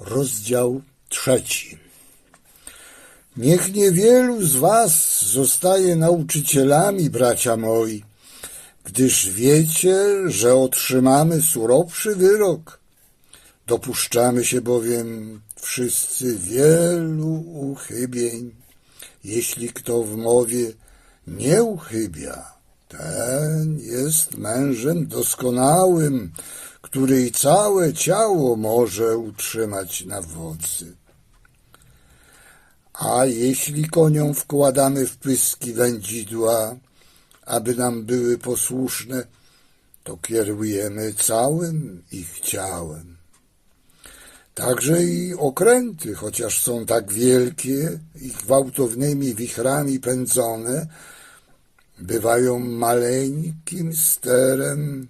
Rozdział trzeci. Niech niewielu z was zostaje nauczycielami, bracia moi, gdyż wiecie, że otrzymamy surowszy wyrok. Dopuszczamy się bowiem wszyscy wielu uchybień. Jeśli kto w mowie nie uchybia, ten jest mężem doskonałym, który i całe ciało może utrzymać na wodzy. A jeśli koniom wkładamy w pyski wędzidła, aby nam były posłuszne, to kierujemy całym ich ciałem. Także i okręty, chociaż są tak wielkie i gwałtownymi wichrami pędzone, bywają maleńkim sterem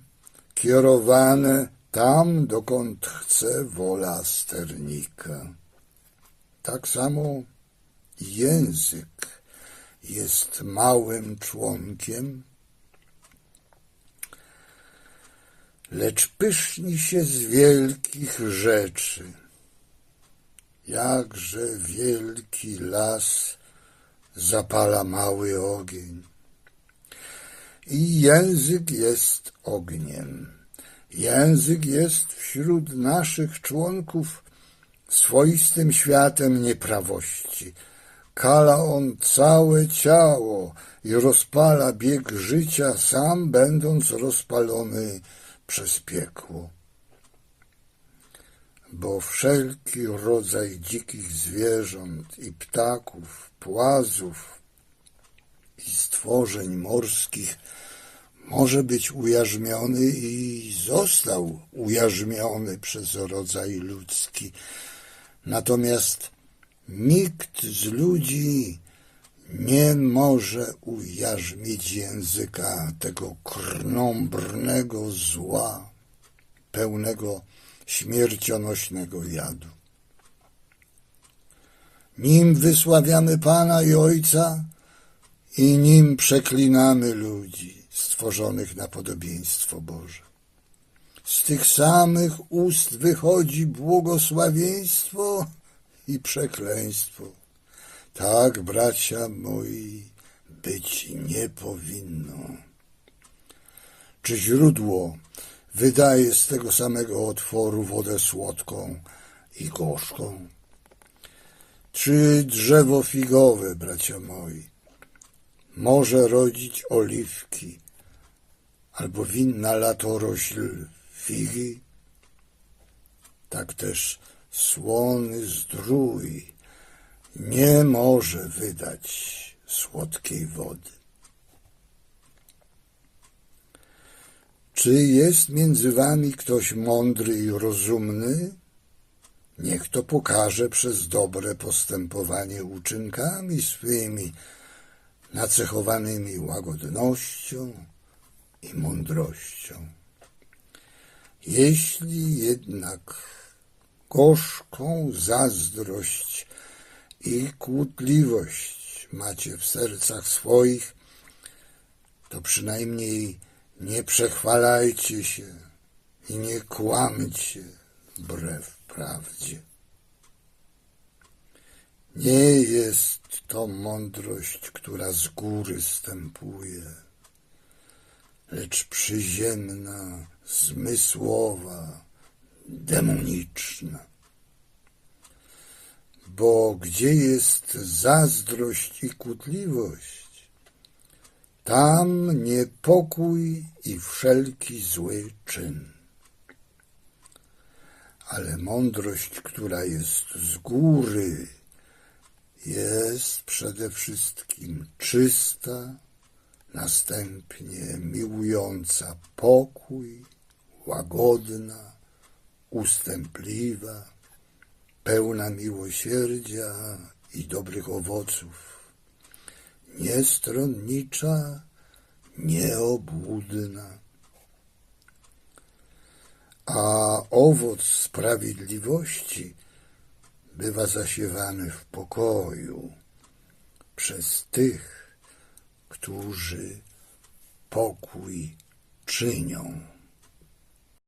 kierowane tam, dokąd chce wola sternika. Tak samo język jest małym członkiem, lecz pyszni się z wielkich rzeczy. Jakże wielki las zapala mały ogień. I język jest ogniem. Język jest wśród naszych członków swoistym światem nieprawości. Kala on całe ciało i rozpala bieg życia, sam będąc rozpalony przez piekło. Bo wszelki rodzaj dzikich zwierząt i ptaków, płazów stworzeń morskich może być ujarzmiony i został ujarzmiony przez rodzaj ludzki. Natomiast nikt z ludzi nie może ujarzmić języka tego krnąbrnego zła, pełnego śmiercionośnego jadu. Nim wysławiamy Pana i Ojca i nim przeklinamy ludzi stworzonych na podobieństwo Boże. Z tych samych ust wychodzi błogosławieństwo i przekleństwo. Tak, bracia moi, być nie powinno. Czy źródło wydaje z tego samego otworu wodę słodką i gorzką? Czy drzewo figowe, bracia moi, może rodzić oliwki albo winna latorośl figi? Tak też słony zdrój nie może wydać słodkiej wody. Czy jest między wami ktoś mądry i rozumny? Niech to pokaże przez dobre postępowanie uczynkami swymi, nacechowanymi łagodnością i mądrością. Jeśli jednak gorzką zazdrość i kłótliwość macie w sercach swoich, to przynajmniej nie przechwalajcie się i nie kłamcie wbrew prawdzie. Nie jest to mądrość, która z góry stępuje, lecz przyziemna, zmysłowa, demoniczna. Bo gdzie jest zazdrość i kłótliwość, tam niepokój i wszelki zły czyn. Ale mądrość, która jest z góry, jest przede wszystkim czysta, następnie miłująca pokój, łagodna, ustępliwa, pełna miłosierdzia i dobrych owoców, niestronnicza, nieobłudna. A owoc sprawiedliwości bywa zasiewany w pokoju przez tych, którzy pokój czynią.